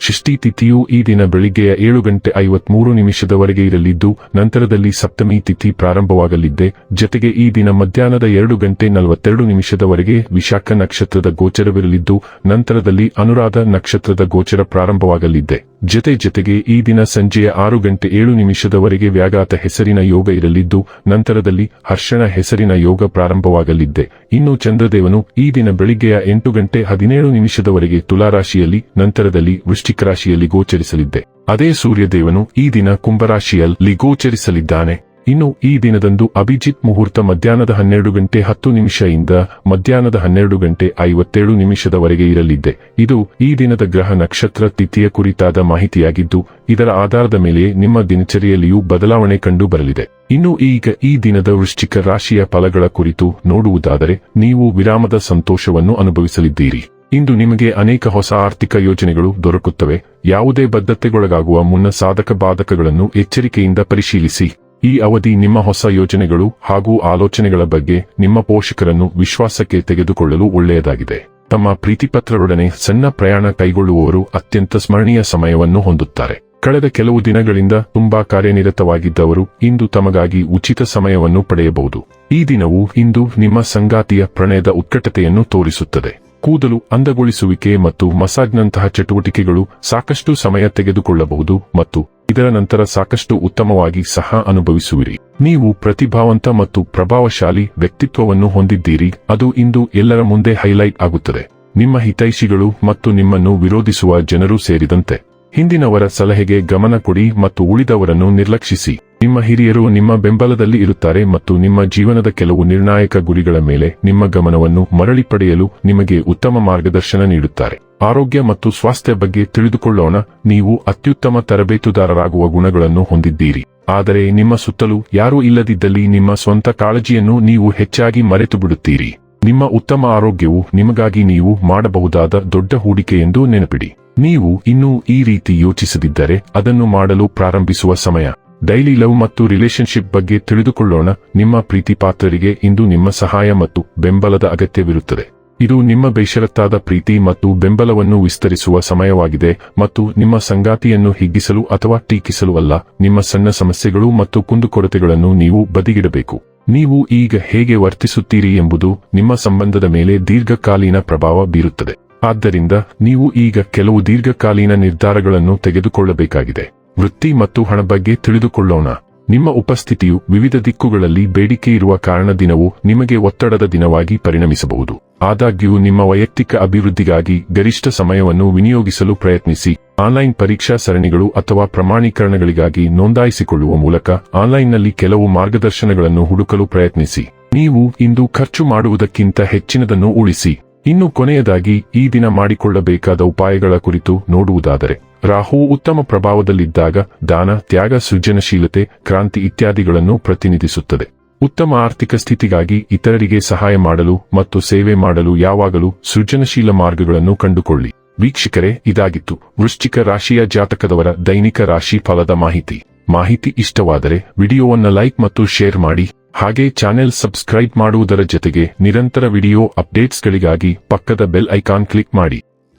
ಷಷ್ಠಿ ತಿಥಿಯು ಈ ದಿನ ಬೆಳಿಗ್ಗೆಯ ಏಳು ಗಂಟೆ ಐವತ್ಮೂರು ನಿಮಿಷದವರೆಗೆ ಇರಲಿದ್ದು, ನಂತರದಲ್ಲಿ ಸಪ್ತಮಿ ತಿಥಿ ಪ್ರಾರಂಭವಾಗಲಿದ್ದೆ. ಜತೆಗೆ ಈ ದಿನ ಮಧ್ಯಾಹ್ನದ ಎರಡು ಗಂಟೆ ನಲವತ್ತೆರಡು ನಿಮಿಷದವರೆಗೆ ವಿಶಾಖ ನಕ್ಷತ್ರದ ಗೋಚರವಿರಲಿದ್ದು, ನಂತರದಲ್ಲಿ ಅನುರಾಧ ನಕ್ಷತ್ರದ ಗೋಚರ ಪ್ರಾರಂಭವಾಗಲಿದ್ದೆ. ಜತೆ ಜತೆಗೆ ಈ ದಿನ ಸಂಜೆಯ ಆರು ಗಂಟೆ ಏಳು ನಿಮಿಷದವರೆಗೆ ವ್ಯಾಘಾತ ಹೆಸರಿನ ಯೋಗ ಇರಲಿದ್ದು, ನಂತರದಲ್ಲಿ ಹರ್ಷಣ ಹೆಸರಿನ ಯೋಗ ಪ್ರಾರಂಭವಾಗಲಿದ್ದೆ. ಇನ್ನು ಚಂದ್ರದೇವನು ಈ ದಿನ ಬೆಳಿಗ್ಗೆಯ ಎಂಟು ಗಂಟೆ ಹದಿನೇಳು ನಿಮಿಷದವರೆಗೆ ತುಲಾರಾಶಿಯಲ್ಲಿ, ನಂತರದಲ್ಲಿ ವೃಶ್ಚಿಕ ರಾಶಿಯಲ್ಲಿ ಗೋಚರಿಸಲಿದ್ದೆ. ಅದೇ ಸೂರ್ಯದೇವನು ಈ ದಿನ ಕುಂಭರಾಶಿಯಲ್ಲಿ ಗೋಚರಿಸಲಿದ್ದಾನೆ. ಇನ್ನು ಈ ದಿನದಂದು ಅಭಿಜಿತ್ ಮುಹೂರ್ತ ಮಧ್ಯಾಹ್ನದ ಹನ್ನೆರಡು ಗಂಟೆ ಹತ್ತು ನಿಮಿಷದಿಂದ ಮಧ್ಯಾಹ್ನದ ಹನ್ನೆರಡು ಗಂಟೆ ಐವತ್ತೇಳು ನಿಮಿಷದವರೆಗೆ ಇರಲಿದ್ದೆ ಇದು ಈ ದಿನದ ಗ್ರಹ ನಕ್ಷತ್ರ ತಿಥಿಯ ಕುರಿತಾದ ಮಾಹಿತಿಯಾಗಿದ್ದು, ಇದರ ಆಧಾರದ ಮೇಲೆ ನಿಮ್ಮ ದಿನಚರಿಯಲ್ಲಿಯೂ ಬದಲಾವಣೆ ಕಂಡು ಬರಲಿದೆ. ಇನ್ನು ಈಗ ಈ ದಿನದ ವೃಶ್ಚಿಕ ರಾಶಿಯ ಫಲಗಳ ಕುರಿತು ನೋಡುವುದಾದರೆ, ನೀವು ವಿರಾಮದ ಸಂತೋಷವನ್ನು ಅನುಭವಿಸಲಿದ್ದೀರಿ. ಇಂದು ನಿಮಗೆ ಅನೇಕ ಹೊಸ ಆರ್ಥಿಕ ಯೋಜನೆಗಳು ದೊರಕುತ್ತವೆ. ಯಾವುದೇ ಬದ್ಧತೆಗೊಳಗಾಗುವ ಮುನ್ನ ಸಾಧಕ ಬಾಧಕಗಳನ್ನು ಎಚ್ಚರಿಕೆಯಿಂದ ಪರಿಶೀಲಿಸಿ. ಈ ಅವಧಿ ನಿಮ್ಮ ಹೊಸ ಯೋಜನೆಗಳು ಹಾಗೂ ಆಲೋಚನೆಗಳ ಬಗ್ಗೆ ನಿಮ್ಮ ಪೋಷಕರನ್ನು ವಿಶ್ವಾಸಕ್ಕೆ ತೆಗೆದುಕೊಳ್ಳಲು ಒಳ್ಳೆಯದಾಗಿದೆ. ತಮ್ಮ ಪ್ರೀತಿಪತ್ರರೊಡನೆ ಸಣ್ಣ ಪ್ರಯಾಣ ಕೈಗೊಳ್ಳುವವರು ಅತ್ಯಂತ ಸ್ಮರಣೀಯ ಸಮಯವನ್ನು ಹೊಂದುತ್ತಾರೆ. ಕಳೆದ ಕೆಲವು ದಿನಗಳಿಂದ ತುಂಬಾ ಕಾರ್ಯನಿರತವಾಗಿದ್ದವರು ಇಂದು ತಮಗಾಗಿ ಉಚಿತ ಸಮಯವನ್ನು ಪಡೆಯಬಹುದು. ಈ ದಿನವು ಇಂದು ನಿಮ್ಮ ಸಂಗಾತಿಯ ಪ್ರಣಯದ ಉತ್ಕಟತೆಯನ್ನು ತೋರಿಸುತ್ತದೆ. ಕೂದಲು ಅಂದಗೊಳಿಸುವಿಕೆ ಮತ್ತು ಮಸಾಜ್ನಂತಹ ಚಟುವಟಿಕೆಗಳು ಸಾಕಷ್ಟು ಸಮಯ ತೆಗೆದುಕೊಳ್ಳಬಹುದು ಮತ್ತು ಇದರ ನಂತರ ಸಾಕಷ್ಟು ಉತ್ತಮವಾಗಿ ಸಹ ಅನುಭವಿಸುವಿರಿ. ನೀವು ಪ್ರತಿಭಾವಂತ ಮತ್ತು ಪ್ರಭಾವಶಾಲಿ ವ್ಯಕ್ತಿತ್ವವನ್ನು ಹೊಂದಿದ್ದೀರಿ. ಅದು ಇಂದು ಎಲ್ಲರ ಮುಂದೆ ಹೈಲೈಟ್ ಆಗುತ್ತದೆ. ನಿಮ್ಮ ಹಿತೈಷಿಗಳು ಮತ್ತು ನಿಮ್ಮನ್ನು ವಿರೋಧಿಸುವ ಜನರು ಸೇರಿದಂತೆ. ಹಿಂದಿನವರ ಸಲಹೆಗೆ ಗಮನ ಕೊಡಿ ಮತ್ತು ಉಳಿದವರನ್ನು ನಿರ್ಲಕ್ಷಿಸಿ. ನಿಮ್ಮ ಹಿರಿಯರು ನಿಮ್ಮ ಬೆಂಬಲದಲ್ಲಿ ಇರುತ್ತಾರೆ ಮತ್ತು ನಿಮ್ಮ ಜೀವನದ ಕೆಲವು ನಿರ್ಣಾಯಕ ಗುರಿಗಳ ಮೇಲೆ ನಿಮ್ಮ ಗಮನವನ್ನು ಮರಳಿ ಪಡೆಯಲು ನಿಮಗೆ ಉತ್ತಮ ಮಾರ್ಗದರ್ಶನ ನೀಡುತ್ತಾರೆ. ಆರೋಗ್ಯ ಮತ್ತು ಸ್ವಾಸ್ಥ್ಯ ಬಗ್ಗೆ ತಿಳಿದುಕೊಳ್ಳೋಣ. ನೀವು ಅತ್ಯುತ್ತಮ ತರಬೇತುದಾರರಾಗುವ ಗುಣಗಳನ್ನು ಹೊಂದಿದ್ದೀರಿ. ಆದರೆ ನಿಮ್ಮ ಸುತ್ತಲೂ ಯಾರೂ ಇಲ್ಲದಿದ್ದಲ್ಲಿ ನಿಮ್ಮ ಸ್ವಂತ ಕಾಳಜಿಯನ್ನು ನೀವು ಹೆಚ್ಚಾಗಿ ಮರೆತು ಬಿಡುತ್ತೀರಿ ನಿಮ್ಮ ಉತ್ತಮ ಆರೋಗ್ಯವು ನಿಮಗಾಗಿ ನೀವು ಮಾಡಬಹುದಾದ ದೊಡ್ಡ ಹೂಡಿಕೆ ಎಂದು ನೆನಪಿಡಿ. ನೀವು ಇನ್ನೂ ಈ ರೀತಿ ಯೋಚಿಸದಿದ್ದರೆ ಅದನ್ನು ಮಾಡಲು ಪ್ರಾರಂಭಿಸುವ ಸಮಯ. ಡೈಲಿ ಲವ್ ಮತ್ತು ರಿಲೇಶನ್ಶಿಪ್ ಬಗ್ಗೆ ತಿಳಿದುಕೊಳ್ಳೋಣ. ನಿಮ್ಮ ಪ್ರೀತಿ ಪಾತ್ರರಿಗೆ ಇಂದು ನಿಮ್ಮ ಸಹಾಯ ಮತ್ತು ಬೆಂಬಲದ ಅಗತ್ಯವಿರುತ್ತದೆ. ಇದು ನಿಮ್ಮ ಬೇಷರತ್ತಾದ ಪ್ರೀತಿ ಮತ್ತು ಬೆಂಬಲವನ್ನು ವಿಸ್ತರಿಸುವ ಸಮಯವಾಗಿದೆ ಮತ್ತು ನಿಮ್ಮ ಸಂಗಾತಿಯನ್ನು ಹಿಗ್ಗಿಸಲು ಅಥವಾ ಟೀಕಿಸಲು ಅಲ್ಲ, ನಿಮ್ಮ ಸಣ್ಣ ಸಮಸ್ಯೆಗಳು ಮತ್ತು ಕುಂದುಕೊರತೆಗಳನ್ನು ನೀವು ಬದಿಗಿಡಬೇಕು. ನೀವು ಈಗ ಹೇಗೆ ವರ್ತಿಸುತ್ತೀರಿ ಎಂಬುದು ನಿಮ್ಮ ಸಂಬಂಧದ ಮೇಲೆ ದೀರ್ಘಕಾಲೀನ ಪ್ರಭಾವ ಬೀರುತ್ತದೆ. ಆದ್ದರಿಂದ ನೀವು ಈಗ ಕೆಲವು ದೀರ್ಘಕಾಲೀನ ನಿರ್ಧಾರಗಳನ್ನು ತೆಗೆದುಕೊಳ್ಳಬೇಕಾಗಿದೆ. ವೃತ್ತಿ ಮತ್ತು ಹಣ ಬಗ್ಗೆ ತಿಳಿದುಕೊಳ್ಳೋಣ. ನಿಮ್ಮ ಉಪಸ್ಥಿತಿಯು ವಿವಿಧ ದಿಕ್ಕುಗಳಲ್ಲಿ ಬೇಡಿಕೆ ಇರುವ ಕಾರಣ ದಿನವು ನಿಮಗೆ ಒತ್ತಡದ ದಿನವಾಗಿ ಪರಿಣಮಿಸಬಹುದು. ಆದಾಗ್ಯೂ, ನಿಮ್ಮ ವೈಯಕ್ತಿಕ ಅಭಿವೃದ್ಧಿಗಾಗಿ ಗರಿಷ್ಠ ಸಮಯವನ್ನು ವಿನಿಯೋಗಿಸಲು ಪ್ರಯತ್ನಿಸಿ. ಆನ್ಲೈನ್ ಪರೀಕ್ಷಾ ಸರಣಿಗಳು ಅಥವಾ ಪ್ರಮಾಣೀಕರಣಗಳಿಗಾಗಿ ನೋಂದಾಯಿಸಿಕೊಳ್ಳುವ ಮೂಲಕ ಆನ್ಲೈನ್ನಲ್ಲಿ ಕೆಲವು ಮಾರ್ಗದರ್ಶನಗಳನ್ನು ಹುಡುಕಲು ಪ್ರಯತ್ನಿಸಿ. ನೀವು ಇಂದು ಖರ್ಚು ಮಾಡುವುದಕ್ಕಿಂತ ಹೆಚ್ಚಿನದನ್ನು ಉಳಿಸಿ. ಇನ್ನು ಕೊನೆಯದಾಗಿ, ಈ ದಿನ ಮಾಡಿಕೊಳ್ಳಬೇಕಾದ ಉಪಾಯಗಳ ಕುರಿತು ನೋಡುವುದಾದರೆ. ರಾಹು ಉತ್ತಮ ಪ್ರಭಾವದಲ್ಲಿದ್ದಾಗ ದಾನ, ತ್ಯಾಗ, ಸೃಜನಶೀಲತೆ, ಕ್ರಾಂತಿ ಇತ್ಯಾದಿಗಳನ್ನು ಪ್ರತಿನಿಧಿಸುತ್ತದೆ. ಉತ್ತಮ ಆರ್ಥಿಕ ಸ್ಥಿತಿಗಾಗಿ ಇತರರಿಗೆ ಸಹಾಯ ಮಾಡಲು ಮತ್ತು ಸೇವೆ ಮಾಡಲು ಯಾವಾಗಲೂ ಸೃಜನಶೀಲ ಮಾರ್ಗಗಳನ್ನು ಕಂಡುಕೊಳ್ಳಿ. ವೀಕ್ಷಕರೇ, ಇದಾಗಿತ್ತು ವೃಶ್ಚಿಕ ರಾಶಿಯ ಜಾತಕದವರ ದೈನಿಕ ರಾಶಿ ಫಲದ ಮಾಹಿತಿ. ಮಾಹಿತಿ ಇಷ್ಟವಾದರೆ ವಿಡಿಯೋವನ್ನು ಲೈಕ್ ಮತ್ತು ಶೇರ್ ಮಾಡಿ, ಹಾಗೆ ಚಾನೆಲ್ ಸಬ್ಸ್ಕ್ರೈಬ್ ಮಾಡುವುದರ ಜೊತೆಗೆ ನಿರಂತರ ವಿಡಿಯೋ ಅಪ್ಡೇಟ್ಸ್ಗಳಿಗಾಗಿ ಪಕ್ಕದ ಬೆಲ್ ಐಕಾನ್ ಕ್ಲಿಕ್ ಮಾಡಿ.